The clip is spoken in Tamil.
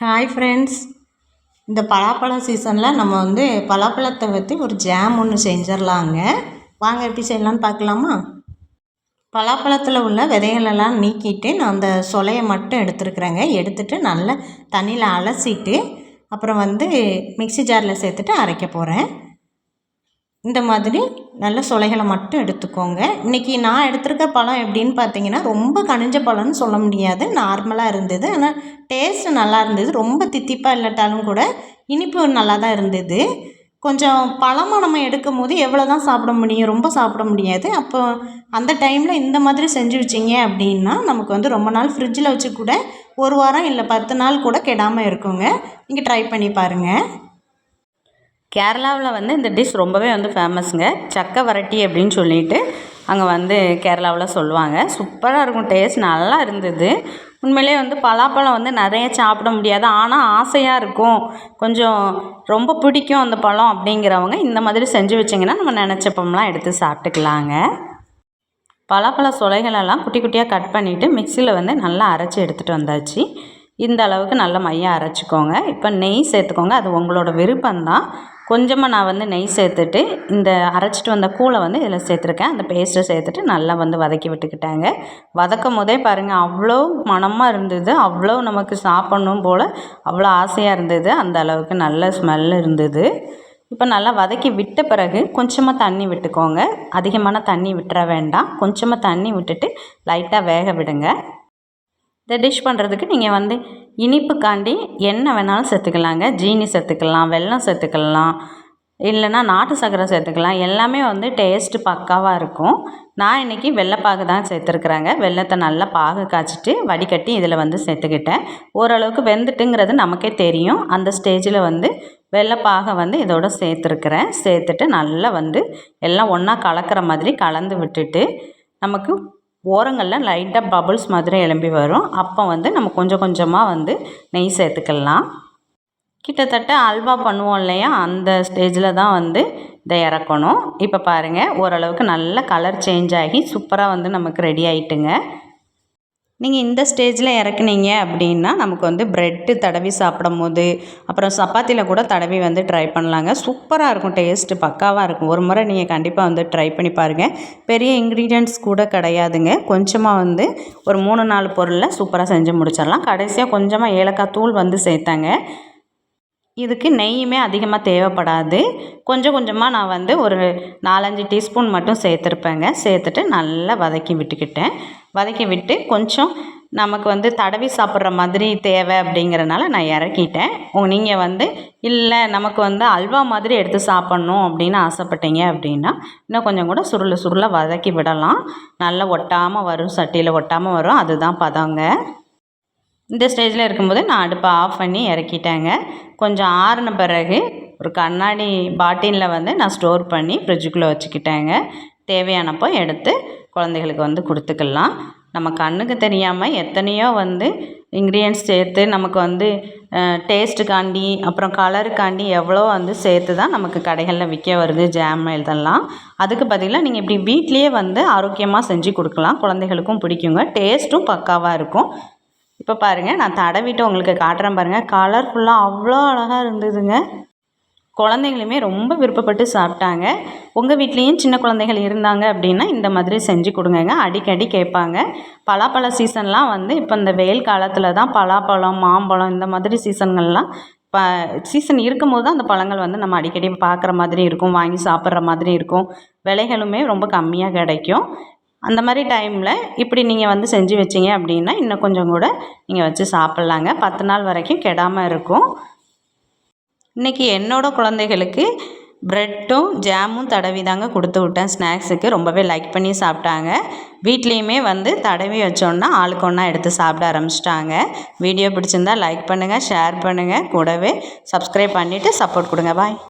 ஹாய் ஃப்ரெண்ட்ஸ் இந்த பலாப்பழ சீசனில் நம்ம வந்து பலாப்பழத்தை வச்சு ஒரு ஜாம் ஒன்று செஞ்சிடலாங்க வாங்க எப்படி செய்யலான்னு பார்க்கலாமா? பலாப்பழத்தில் உள்ள விதைகளெல்லாம் நீக்கிட்டு நான் அந்த சொலையை மட்டும் எடுத்துருக்குறேங்க. எடுத்துகிட்டு நல்லா தண்ணியில் அலசிட்டு அப்புறம் வந்து மிக்சி ஜாரில் சேர்த்துட்டு அரைக்க போகிறேன் இந்த மாதிரி நல்ல சுளைகளை மட்டும் எடுத்துக்கோங்க. இன்றைக்கி நான் எடுத்திருக்க பழம் எப்படின்னு பார்த்தீங்கன்னா ரொம்ப கனிஞ்ச பழம்னு சொல்ல முடியாது. நார்மலாக இருந்தது. ஆனால் டேஸ்ட்டு நல்லா இருந்தது. ரொம்ப தித்திப்பாக இல்லாட்டாலும் கூட இனிப்பு நல்லா தான் இருந்தது. கொஞ்சம் பழமாக நம்ம எடுக்கும் போது எவ்வளோ தான் சாப்பிட முடியும்? ரொம்ப சாப்பிட முடியாது. அப்போ அந்த டைமில் இந்த மாதிரி செஞ்சு வச்சிங்க அப்படின்னா நமக்கு வந்து ரொம்ப நாள் ஃப்ரிட்ஜில் வச்சு கூட ஒரு வாரம் இல்லை பத்து நாள் கூட கெடாமல் இருக்குங்க. நீங்கள் ட்ரை பண்ணி பாருங்கள் கேரளாவில் வந்து இந்த டிஷ் ரொம்பவே வந்து ஃபேமஸுங்க. சக்கை வரட்டி அப்படின்னு சொல்லிட்டு அங்கே வந்து கேரளாவில் சொல்லுவாங்க. சூப்பராக இருக்கும் டேஸ்ட் நல்லா இருந்தது. உண்மையிலே வந்து பலாப்பழம் வந்து நிறைய சாப்பிட முடியாது. ஆனால் ஆசையாக இருக்கும். கொஞ்சம் ரொம்ப பிடிக்கும் அந்த பழம் அப்படிங்கிறவங்க இந்த மாதிரி செஞ்சு வச்சிங்கன்னா நம்ம நினச்சப்பம்லாம் எடுத்து சாப்பிட்டுக்கலாங்க. பலாப்பழ சுலைகளெல்லாம் குட்டி குட்டியாக கட் பண்ணிவிட்டு மிக்சியில் வந்து நல்லா அரைச்சி எடுத்துகிட்டு வந்தாச்சு. இந்த அளவுக்கு நல்ல மையம் அரைச்சிக்கோங்க. இப்போ நெய் சேர்த்துக்கோங்க. அது உங்களோட விருப்பம்தான். கொஞ்சமாக நான் வந்து நெய் சேர்த்துட்டு இந்த அரைச்சிட்டு வந்த கூழை வந்து இதில் சேர்த்துருக்கேன். அந்த பேஸ்ட்டை சேர்த்துட்டு நல்லா வந்து வதக்கி விட்டுக்கிட்டாங்க. வதக்கும் போதே பாருங்கள் அவ்வளோ மணமாக இருந்தது. அவ்வளோ நமக்கு சாப்பிட்ணும் போல் அவ்வளோ ஆசையாக இருந்தது. அந்த அளவுக்கு நல்ல ஸ்மெல் இருந்தது. இப்போ நல்லா வதக்கி விட்ட பிறகு கொஞ்சமாக தண்ணி விட்டுக்கோங்க. அதிகமான தண்ணி விட்டுற வேண்டாம். கொஞ்சமாக தண்ணி விட்டுட்டு லைட்டாக வேக விடுங்க. இந்த டிஷ் பண்ணுறதுக்கு நீங்கள் வந்து இனிப்புக்காண்டி என்ன வேணாலும் சேர்த்துக்கலாங்க. ஜீனி சேர்த்துக்கலாம் வெல்லம் சேர்த்துக்கலாம் இல்லைன்னா நாட்டு சர்க்கரை சேர்த்துக்கலாம். எல்லாமே வந்து டேஸ்ட்டு பக்காவாக இருக்கும். நான் இன்றைக்கி வெள்ளைப்பாகு தான் சேர்த்துருக்குறேங்க. வெள்ளத்தை நல்லா பாகு காய்ச்சிட்டு வடிகட்டி இதில் வந்து சேர்த்துக்கிட்டேன். ஓரளவுக்கு வெந்துட்டுங்கிறது நமக்கே தெரியும். அந்த ஸ்டேஜில் வந்து வெள்ளைப்பாகை வந்து இதோட சேர்த்துருக்குறேன். சேர்த்துட்டு நல்லா வந்து எல்லாம் ஒன்றா கலக்கிற மாதிரி கலந்து விட்டுட்டு நமக்கு ஓரங்களில் லைட்டாக பபுள்ஸ் மாதிரி எலும்பி வரும். அப்போ வந்து நம்ம கொஞ்சம் கொஞ்சமாக வந்து நெய் சேர்த்துக்கலாம். கிட்டத்தட்ட அல்வா பண்ணுவோம் இல்லையா? அந்த ஸ்டேஜில் தான் வந்து இதை இறக்கணும். இப்போ பாருங்கள் ஓரளவுக்கு நல்ல கலர் சேஞ்ச் ஆகி சூப்பராக வந்து நமக்கு ரெடி ஆகிட்டுங்க நீங்கள் இந்த ஸ்டேஜில் இறக்குனீங்க அப்படின்னா நமக்கு வந்து ப்ரெட்டு தடவி சாப்பிடும் போது அப்புறம் சப்பாத்தியில் கூட தடவி வந்து ட்ரை பண்ணலாங்க. சூப்பராக இருக்கும் டேஸ்ட்டு பக்காவாக இருக்கும். ஒரு முறை நீங்கள் கண்டிப்பாக வந்து ட்ரை பண்ணி பாருங்கள் பெரிய இன்க்ரீடியன்ட்ஸ் கூட கிடையாதுங்க. கொஞ்சமாக வந்து ஒரு மூணு நாலு பொருளில் சூப்பராக செஞ்சு முடிச்சிடலாம். கடைசியாக கொஞ்சமாக ஏலக்காய் தூள் வந்து சேர்த்தாங்க. இதுக்கு நெய்யுமே அதிகமாக தேவைப்படாது. கொஞ்சம் கொஞ்சமாக நான் வந்து ஒரு நாலஞ்சு டீஸ்பூன் மட்டும் சேர்த்துருப்பேங்க. சேர்த்துட்டு நல்லா வதக்கி விட்டுக்கிட்டேன். வதக்கி விட்டு கொஞ்சம் நமக்கு வந்து தடவி சாப்பிட்ற மாதிரி தேவை அப்படிங்கிறனால நான் இறக்கிட்டேன். நீங்கள் வந்து இல்லை நமக்கு வந்து அல்வா மாதிரி எடுத்து சாப்பிட்ணும் அப்படின்னு ஆசைப்பட்டீங்க அப்படின்னா இன்னும் கொஞ்சம் கூட சுருள சுருளாக வதக்கி விடலாம். நல்லா ஒட்டாமல் வரும் சட்டியில் ஒட்டாமல் வரும். அதுதான் பதங்க. இந்த ஸ்டேஜில் இருக்கும்போது நான் அடுப்பை ஆஃப் பண்ணி இறக்கிட்டேங்க. கொஞ்சம் ஆறின பிறகு ஒரு கண்ணாடி பாட்டிலில் வந்து நான் ஸ்டோர் பண்ணி ஃப்ரிட்ஜுக்குள்ளே வச்சுக்கிட்டேங்க. தேவையானப்போ எடுத்து குழந்தைகளுக்கு வந்து கொடுத்துக்கலாம். நம்ம கண்ணுக்கு தெரியாமல் எத்தனையோ வந்து இன்க்ரீடியன்ஸ் சேர்த்து நமக்கு வந்து டேஸ்ட்டுக்காண்டி அப்புறம் கலருக்காண்டி எவ்வளோ வந்து சேர்த்து தான் நமக்கு கடைகளில் விற்க வருது ஜாம் இதெல்லாம். அதுக்கு பதிலாக நீங்கள் இப்படி வீட்லேயே வந்து ஆரோக்கியமாக செஞ்சு கொடுக்கலாம். குழந்தைகளுக்கும் பிடிக்குங்க. டேஸ்ட்டும் பக்காவாக இருக்கும். இப்போ பாருங்கள் நான் தடவிட்டு உங்களுக்கு காட்டுறேன் பாருங்கள் கலர்ஃபுல்லாக அவ்வளோ அழகாக இருந்ததுங்க. குழந்தைங்களுமே ரொம்ப விருப்பப்பட்டு சாப்பிட்டாங்க. உங்கள் வீட்லேயும் சின்ன குழந்தைகள் இருந்தாங்க அப்படின்னா இந்த மாதிரி செஞ்சு கொடுங்கங்க. அடிக்கடி கேட்பாங்க. பலாப்பழ சீசன்லாம் வந்து இப்போ இந்த வெயில் காலத்தில் தான் பலாப்பழம் மாம்பழம் இந்த மாதிரி சீசன்கள்லாம் இப்போ சீசன் இருக்கும்போது தான் அந்த பழங்கள் வந்து நம்ம அடிக்கடி பார்க்குற மாதிரி இருக்கும் வாங்கி சாப்பிட்ற மாதிரி இருக்கும். விலைகளுமே ரொம்ப கம்மியாக கிடைக்கும். அந்த மாதிரி டைமில் இப்படி நீங்கள் வந்து செஞ்சு வச்சிங்க அப்படின்னா இன்னும் கொஞ்சம் கூட நீங்கள் வச்சு சாப்பிட்லாங்க. பத்து நாள் வரைக்கும் கெடாமல் இருக்கும். இன்றைக்கி என்னோடய குழந்தைகளுக்கு ப்ரெட்டும் ஜாமும் தடவி தாங்க கொடுத்து விட்டேன். ஸ்நாக்ஸுக்கு ரொம்பவே லைக் பண்ணி சாப்பிட்டாங்க. வீட்லேயுமே வந்து தடவி வச்சோன்னா ஆளுக்கு ஒன்றா எடுத்து சாப்பிட ஆரம்பிச்சிட்டாங்க. வீடியோ பிடிச்சிருந்தா லைக் பண்ணுங்கள் ஷேர் பண்ணுங்கள் கூடவே சப்ஸ்கிரைப் பண்ணிவிட்டு சப்போர்ட் கொடுங்க. பாய்